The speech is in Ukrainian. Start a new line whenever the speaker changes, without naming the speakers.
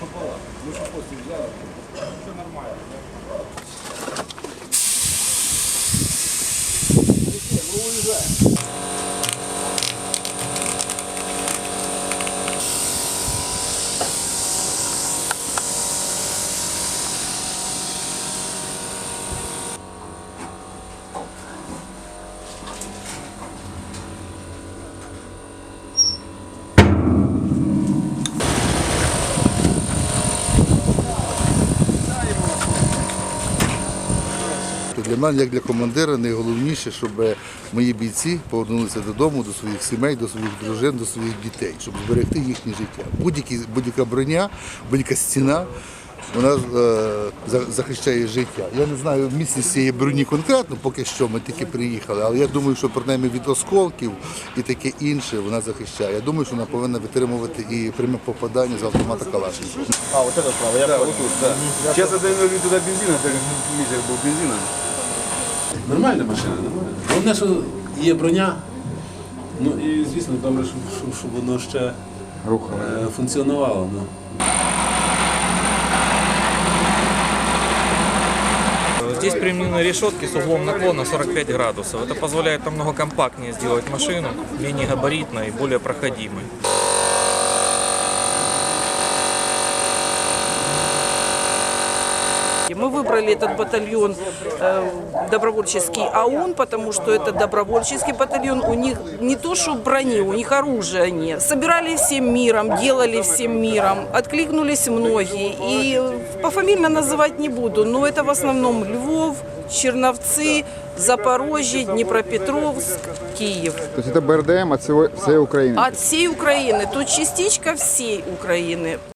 наша палата. Ми що потім взяли, все нормально. Ми ну, уїжджаємо. мене, як для командира, найголовніше, щоб мої бійці повернулися додому, до своїх сімей, до своїх дружин, до своїх дітей, щоб зберегти їхнє життя. Будь-які- Будь-яка броня, будь-яка стіна. Вона е, за- захищає життя. Я не знаю міцність цієї броні конкретно, поки що ми тільки приїхали, але я думаю, що принаймні від осколків і таке інше вона захищає. Я думаю, що вона повинна витримувати і пряме попадання з автомата Калашникова.
А, вот это справа, я Да, понял. вот тут, да. Сейчас это именно
туда бензин, это литр был бензина.
Нормальна машина, нормальна. Головне, що є броня. Ну і звісно, добре, щоб, щоб, щоб воно ще е, функціонувало. Ну.
Здесь применены решетки с углом наклона 45 градусов. Это позволяет намного компактнее сделать машину, менее габаритной и более проходимой.
Мы выбрали этот батальон э, добровольческий АУН, потому что это добровольческий батальон. У них не то, что брони, у них оружия нет. Собирали всем миром, делали всем миром. Откликнулись многие. И пофамильно называть не буду, но это в основном Львов, Черновцы, Запорожье, Днепропетровск, Киев. То
есть это
БРДМ от всего, всей Украины?
От всей Украины. Тут частичка всей Украины.